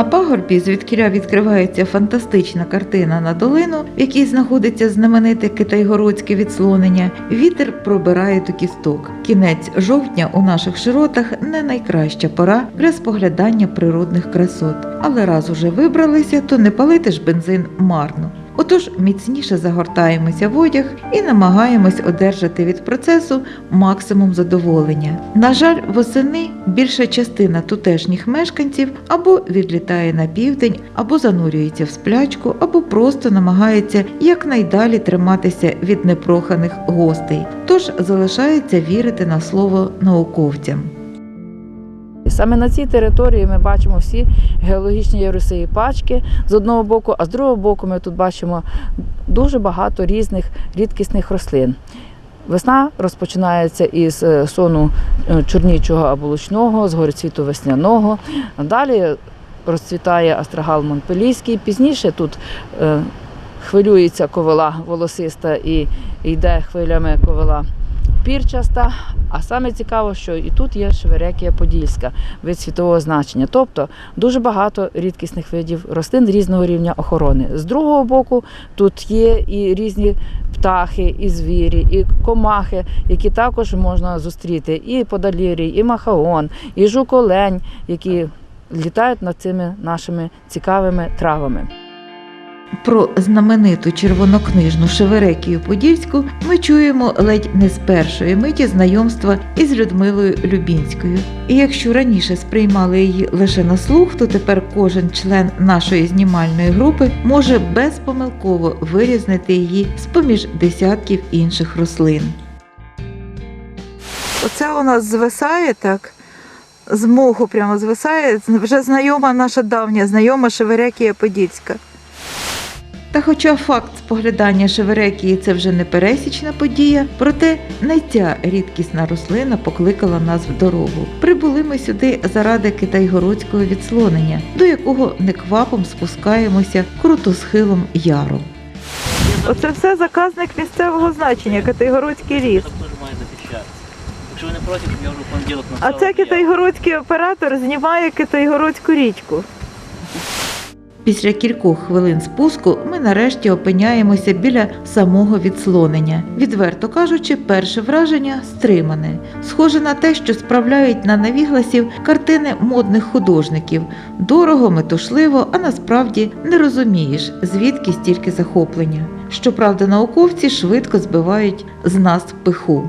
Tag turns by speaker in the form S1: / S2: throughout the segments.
S1: На пагорбі, звідкіля відкривається фантастична картина на долину, в якій знаходиться знамените китайгородське відслонення, вітер пробирає до кісток. Кінець жовтня у наших широтах не найкраща пора для споглядання природних красот. Але раз уже вибралися, то не палити ж бензин марно. Отож міцніше загортаємося в одяг і намагаємось одержати від процесу максимум задоволення. На жаль, восени більша частина тутешніх мешканців або відлітає на південь, або занурюється в сплячку, або просто намагається якнайдалі триматися від непроханих гостей. Тож залишається вірити на слово науковцям.
S2: Саме на цій території ми бачимо всі геологічні і пачки з одного боку, а з другого боку ми тут бачимо дуже багато різних рідкісних рослин. Весна розпочинається із е, сону е, чорнічого або лучного, з горецвіту весняного. Далі розцвітає астрагал Монпелійський. Пізніше тут е, хвилюється ковила волосиста і йде хвилями ковила пірчаста. А саме цікаво, що і тут є шеверекія подільська, вид світового значення. Тобто дуже багато рідкісних видів рослин різного рівня охорони. З другого боку, тут є і різні птахи, і звірі, і комахи, які також можна зустріти, і подалірій, і махаон, і жуколень, які літають над цими нашими цікавими травами.
S1: Про знамениту червонокнижну Шеверекію Подільську ми чуємо ледь не з першої миті знайомства із Людмилою Любінською. І якщо раніше сприймали її лише на слух, то тепер кожен член нашої знімальної групи може безпомилково вирізнити її з поміж десятків інших рослин. Оце у нас звисає так. З моху прямо звисає, вже знайома наша давня знайома Шеверекія Подільська. Та хоча факт споглядання шеверекії це вже не пересічна подія, проте не ця рідкісна рослина покликала нас в дорогу. Прибули ми сюди заради китайгородського відслонення, до якого неквапом спускаємося крутосхилом яру. Оце все заказник місцевого значення, Китайгородський ліс.
S3: Якщо ви не проти, щоб я вже понеділок
S1: А це китайгородський оператор знімає китайгородську річку. Після кількох хвилин спуску ми нарешті опиняємося біля самого відслонення. Відверто кажучи, перше враження стримане, схоже на те, що справляють на навігласів картини модних художників. Дорого, метушливо, а насправді не розумієш, звідки стільки захоплення. Щоправда, науковці швидко збивають з нас пиху.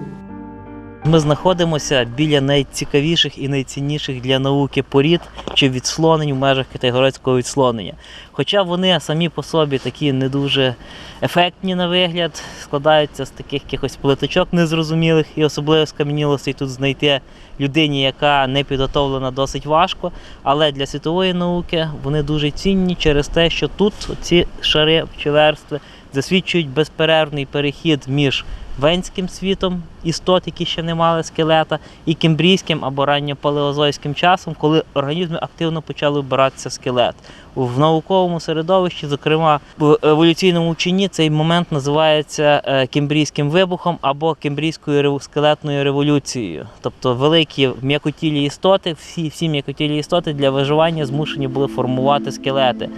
S3: Ми знаходимося біля найцікавіших і найцінніших для науки порід чи відслонень в межах китайгородського відслонення. Хоча вони самі по собі такі не дуже ефектні на вигляд, складаються з таких якихось плиточок незрозумілих і особливо скам'янілостей тут знайти людині, яка не підготовлена досить важко. Але для світової науки вони дуже цінні через те, що тут ці шари чи верстви засвідчують безперервний перехід між венським світом істот, які ще не мали скелета, і кембрійським або ранньопалеозойським часом, коли організми активно почали вбиратися скелет. В науковому середовищі, зокрема в еволюційному вченні, цей момент називається е, кембрійським вибухом або кембрійською скелетною революцією. Тобто великі м'якотілі істоти, всі, всі м'якотілі істоти для виживання змушені були формувати скелети.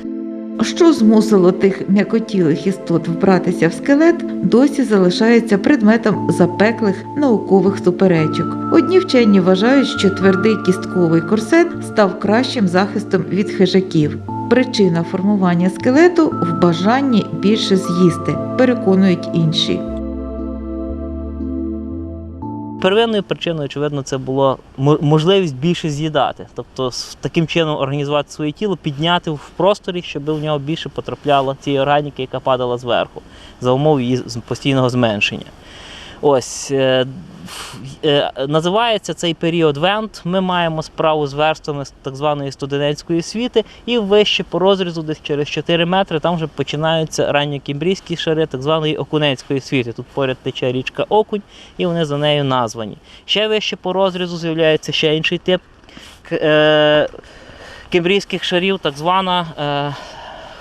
S1: Що змусило тих м'якотілих істот вбратися в скелет, досі залишається предметом запеклих наукових суперечок. Одні вчені вважають, що твердий кістковий корсет став кращим захистом від хижаків. Причина формування скелету в бажанні більше з'їсти, переконують інші.
S3: Первинною причиною, очевидно, це було мо- можливість більше з'їдати. Тобто таким чином організувати своє тіло, підняти в просторі, щоб в нього більше потрапляло цієї органіки, яка падала зверху, за умов її постійного зменшення. Ось е, е, називається цей період вент. Ми маємо справу з верствами так званої студентської світи, і вище по розрізу, десь через 4 метри, там вже починаються ранньокімбрійські шари так званої окунецької світи. Тут поряд тече річка Окунь, і вони за нею названі. Ще вище по розрізу з'являється ще інший тип е, кімбрійських шарів, так звана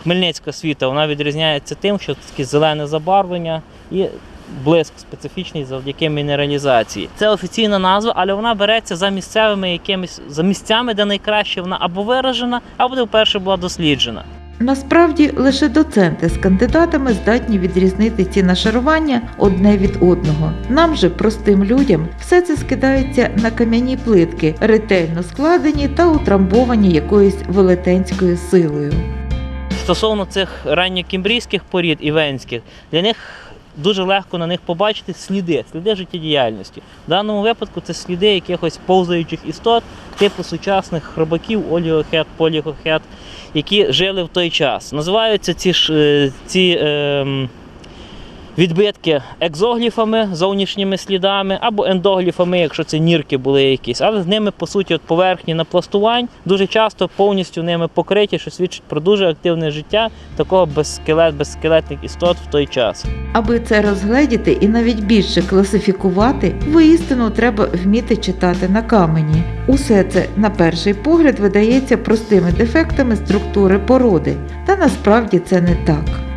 S3: Хмельницька світа. Вона відрізняється тим, що таке зелене забарвлення і блиск специфічний завдяки мінералізації. Це офіційна назва, але вона береться за місцевими якимись за місцями, де найкраще вона або виражена, або де вперше була досліджена.
S1: Насправді лише доценти з кандидатами здатні відрізнити ці нашарування одне від одного. Нам же, простим людям, все це скидається на кам'яні плитки, ретельно складені та утрамбовані якоюсь велетенською силою.
S3: Стосовно цих ранньокімбрійських порід і венських, для них дуже легко на них побачити сліди, сліди життєдіяльності. В даному випадку це сліди якихось повзаючих істот, типу сучасних хробаків, оліохет, полігохет, які жили в той час. Називаються ці ж е, ці. ем, Відбитки екзогліфами, зовнішніми слідами, або ендогліфами, якщо це нірки були якісь, але з ними, по суті, от поверхні напластувань дуже часто повністю ними покриті, що свідчить про дуже активне життя такого безскелет, безскелетних істот в той час.
S1: Аби це розгледіти і навіть більше класифікувати, воістину треба вміти читати на камені. Усе це на перший погляд видається простими дефектами структури породи, та насправді це не так.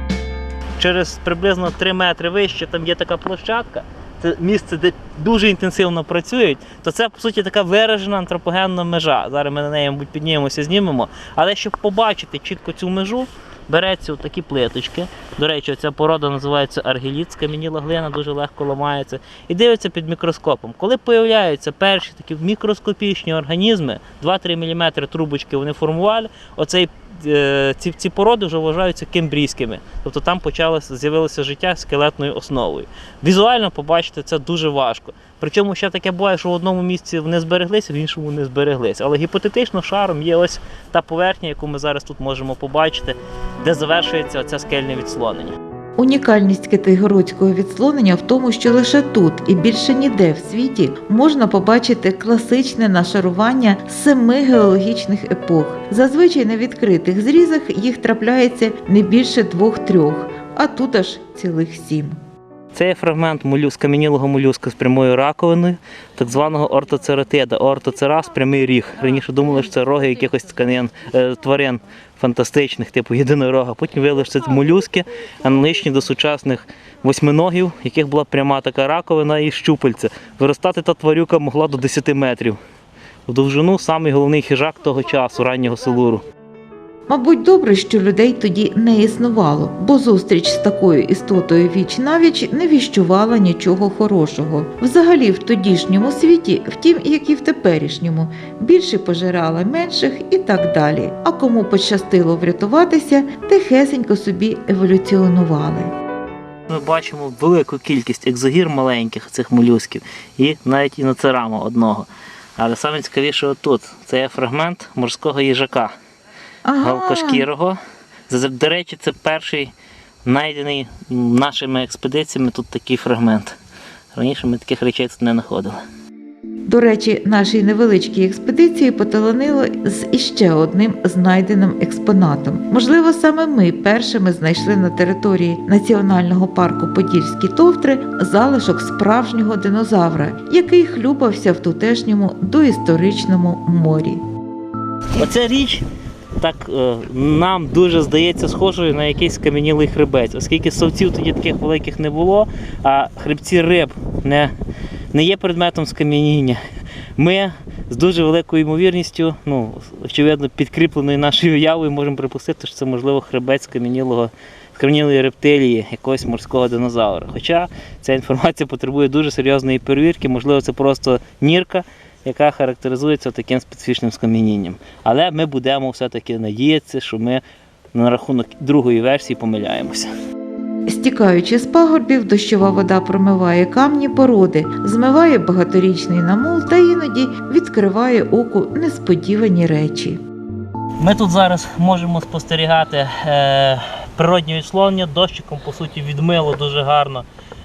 S3: Через приблизно 3 метри вище там є така площадка. Це місце, де дуже інтенсивно працюють, то це по суті така виражена антропогенна межа. Зараз ми на неї, мабуть, піднімемося, знімемо. Але щоб побачити чітко цю межу, береться такі плиточки. До речі, ця порода називається аргіліт, скам'яніла глина, дуже легко ламається. І дивиться під мікроскопом. Коли появляються перші такі мікроскопічні організми, 2-3 мм трубочки вони формували, оцей, ці, ці породи вже вважаються кембрійськими. Тобто там почалося, з'явилося життя скелетною основою. Візуально побачити це дуже важко. Причому ще таке буває, що в одному місці вони збереглися, в іншому не збереглися. Але гіпотетично шаром є ось та поверхня, яку ми зараз тут можемо побачити, де завершується оце скельне відслонення.
S1: Унікальність китайгородського відслонення в тому, що лише тут і більше ніде в світі можна побачити класичне нашарування семи геологічних епох. Зазвичай на відкритих зрізах їх трапляється не більше двох-трьох, а тут аж цілих сім.
S3: Це фрагмент молюс, кам'янілого молюска з прямою раковиною, так званого ортоцератида. Ортоцерас прямий ріг. Раніше думали, що це роги якихось тканин, е, тварин фантастичних, типу єдинорога. Потім виявилося, що це молюски, аналогічні до сучасних восьминогів, яких була пряма така раковина і щупальця. Виростати та тварюка могла до 10 метрів. В довжину самий головний хижак того часу, раннього селуру.
S1: Мабуть, добре, що людей тоді не існувало, бо зустріч з такою істотою віч навіч не віщувала нічого хорошого. Взагалі, в тодішньому світі, втім, як і в теперішньому, більше пожирала менших і так далі. А кому пощастило врятуватися, тихесенько собі еволюціонували.
S3: Ми бачимо велику кількість екзогір маленьких цих молюсків і навіть іноцерама одного. Але саме цікавіше отут це є фрагмент морського їжака. Галкошкірого. З- До речі, це перший знайдений нашими експедиціями тут такий фрагмент. Раніше ми таких речей тут не знаходили.
S1: До речі, нашій невеличкій експедиції поталанило з іще одним знайденим експонатом. Можливо, саме ми першими знайшли на території національного парку Подільські товтри залишок справжнього динозавра, який хлюпався в тутешньому доісторичному морі.
S3: Оця річ так е, нам дуже здається схожою на якийсь кам'янілий хребець, оскільки совців тоді таких великих не було, а хребці риб не, не є предметом скам'яніння. Ми з дуже великою ймовірністю, ну, очевидно, підкріпленою нашою уявою, можемо припустити, що це можливо хребець кам'янілого. Кам'янілої рептилії якогось морського динозавра. Хоча ця інформація потребує дуже серйозної перевірки, можливо, це просто нірка, яка характеризується таким специфічним скам'янінням. Але ми будемо все-таки надіятися, що ми на рахунок другої версії помиляємося.
S1: Стікаючи з пагорбів, дощова вода промиває камні породи, змиває багаторічний намул та іноді відкриває оку несподівані речі.
S3: Ми тут зараз можемо спостерігати е, природнє відслонення, дощиком, по суті, відмило дуже гарно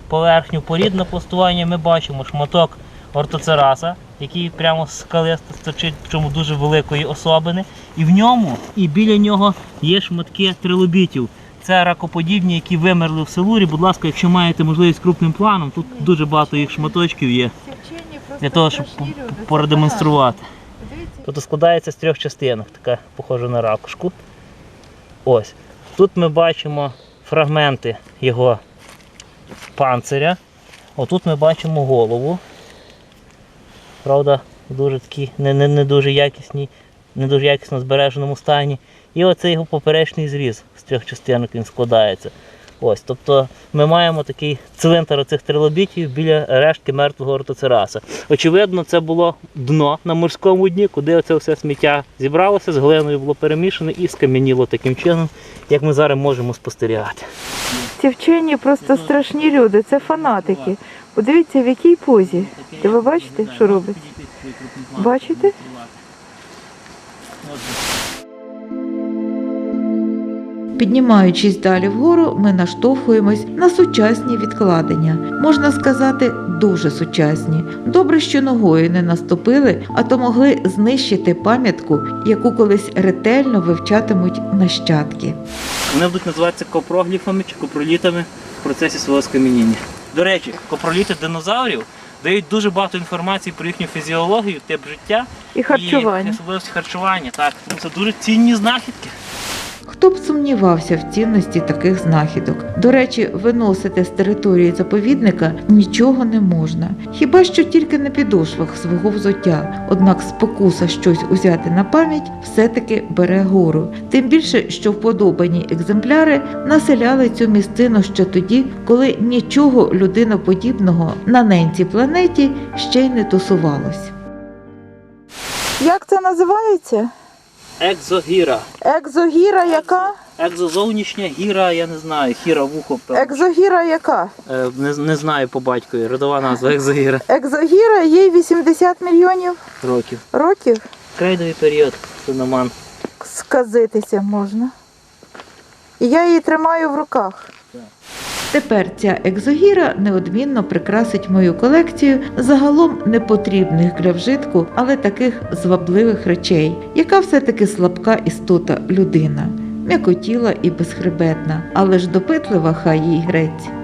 S3: поверхню порід на пластування. Ми бачимо шматок ортоцераса, який прямо з скали сточить, причому дуже великої особини. І в ньому, і біля нього є шматки трилобітів. Це ракоподібні, які вимерли в селурі. Будь ласка, якщо маєте можливість крупним планом, тут дуже багато їх шматочків є для того, щоб продемонструвати. Тобто складається з трьох частинок, така похожа на ракушку. Ось. Тут ми бачимо фрагменти його панциря. Отут ми бачимо голову. Правда, дуже такі не, не, не дуже якісній, не дуже якісно збереженому стані. І оцей його поперечний зріз з трьох частинок він складається. Ось, тобто ми маємо такий цвинтар оцих трилобітів біля рештки мертвого ротоцераса. Очевидно, це було дно на морському дні, куди оце все сміття зібралося, з глиною було перемішане і скам'яніло таким чином, як ми зараз можемо спостерігати.
S1: Ці вчені просто страшні люди, це фанатики. Подивіться, в якій позі. Ти ви бачите, що робить? Бачите? Піднімаючись далі вгору, ми наштовхуємось на сучасні відкладення. Можна сказати, дуже сучасні. Добре, що ногою не наступили, а то могли знищити пам'ятку, яку колись ретельно вивчатимуть нащадки.
S3: Вони будуть називатися копрогліфами чи копролітами в процесі свого скам'яніння. До речі, копроліти динозаврів дають дуже багато інформації про їхню фізіологію, тип життя
S1: І
S3: і особливості харчування. Так, тому це дуже цінні знахідки.
S1: Хто б сумнівався в цінності таких знахідок? До речі, виносити з території заповідника нічого не можна, хіба що тільки на підошвах свого взуття. Однак спокуса щось узяти на пам'ять все-таки бере гору. Тим більше, що вподобані екземпляри населяли цю місцину ще тоді, коли нічого людиноподібного на ненцій планеті ще й не тусувалось. Як це називається?
S3: Екзогіра.
S1: Екзогіра яка?
S3: Екзозовнішня гіра, я не знаю, хіра вухо. певно.
S1: Екзогіра яка?
S3: Е, не, не знаю по батькові. Родова назва екзогіра
S1: Екзогіра їй 80 мільйонів
S3: років.
S1: років.
S3: Крейдовий період, феномен.
S1: Сказитися можна. І я її тримаю в руках. Тепер ця екзогіра неодмінно прикрасить мою колекцію загалом непотрібних для вжитку, але таких звабливих речей, яка все-таки слабка істота людина, м'якотіла і безхребетна, але ж допитлива хай їй грець.